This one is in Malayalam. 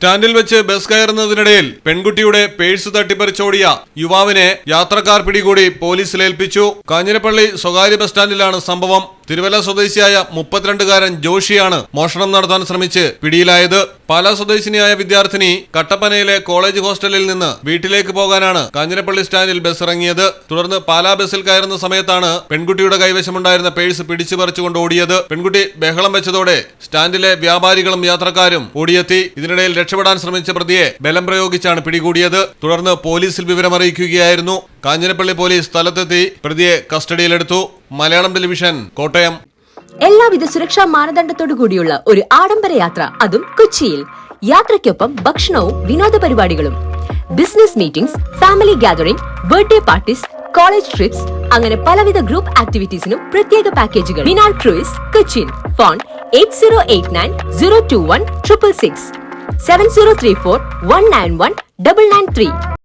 സ്റ്റാൻഡിൽ വെച്ച് ബസ് കയറുന്നതിനിടയിൽ പെൺകുട്ടിയുടെ പേഴ്സ് തട്ടിപ്പറിച്ചോടിയ യുവാവിനെ യാത്രക്കാർ പിടികൂടി പോലീസിലേൽപ്പിച്ചു കാഞ്ഞിരപ്പള്ളി സ്വകാര്യ ബസ് സ്റ്റാൻഡിലാണ് സംഭവം. തിരുവല്ല സ്വദേശിയായ മുപ്പത്തിരണ്ടുകാരൻ ജോഷിയാണ് മോഷണം നടത്താൻ ശ്രമിച്ച് പിടിയിലായത്. പാലാ സ്വദേശിനിയായ വിദ്യാർത്ഥിനി കട്ടപ്പനയിലെ കോളേജ് ഹോസ്റ്റലിൽ നിന്ന് വീട്ടിലേക്ക് പോകാനാണ് കാഞ്ഞിരപ്പള്ളി സ്റ്റാൻഡിൽ ബസ് ഇറങ്ങിയത് തുടർന്ന് പാലാ ബസ്സിൽ കയറുന്ന സമയത്താണ് പെൺകുട്ടിയുടെ കൈവശമുണ്ടായിരുന്ന പേഴ്സ് പിടിച്ചു പറിച്ചുകൊണ്ട് ഓടിയത്. പെൺകുട്ടി ബഹളം വെച്ചതോടെ സ്റ്റാൻഡിലെ വ്യാപാരികളും യാത്രക്കാരും ഓടിയെത്തി. ഇതിനിടയിൽ രക്ഷപ്പെടാൻ ശ്രമിച്ച പ്രതിയെ ബലം പ്രയോഗിച്ചാണ് പിടികൂടിയത്. തുടർന്ന് പോലീസിൽ വിവരമറിയിക്കുകയായിരുന്നു. കാഞ്ഞിരപ്പള്ളി പോലീസ് സ്ഥലത്തെത്തി പ്രതിയെ കസ്റ്റഡിയിലെടുത്തു. മലയാളം ടെലിവിഷൻ കോട്ടയം. എല്ലാവിധ സുരക്ഷാ മാനദണ്ഡത്തോടു കൂടിയുള്ള ഒരു ആഡംബര യാത്ര അതും കൊച്ചിയിൽ. യാത്രയ്ക്കൊപ്പം ഭക്ഷണവും വിനോദ പരിപാടികളും. Business meetings family gathering birthday parties college trips അങ്ങനെ പലവിധ ഗ്രൂപ്പ് ആക്ടിവിറ്റീസിനും പ്രത്യേക പാക്കേജുകൾ. മിനാൾ cruise Cochin. Phone eight zero eight nine zero two one triple six. Seven zero three four one nine one double nine three.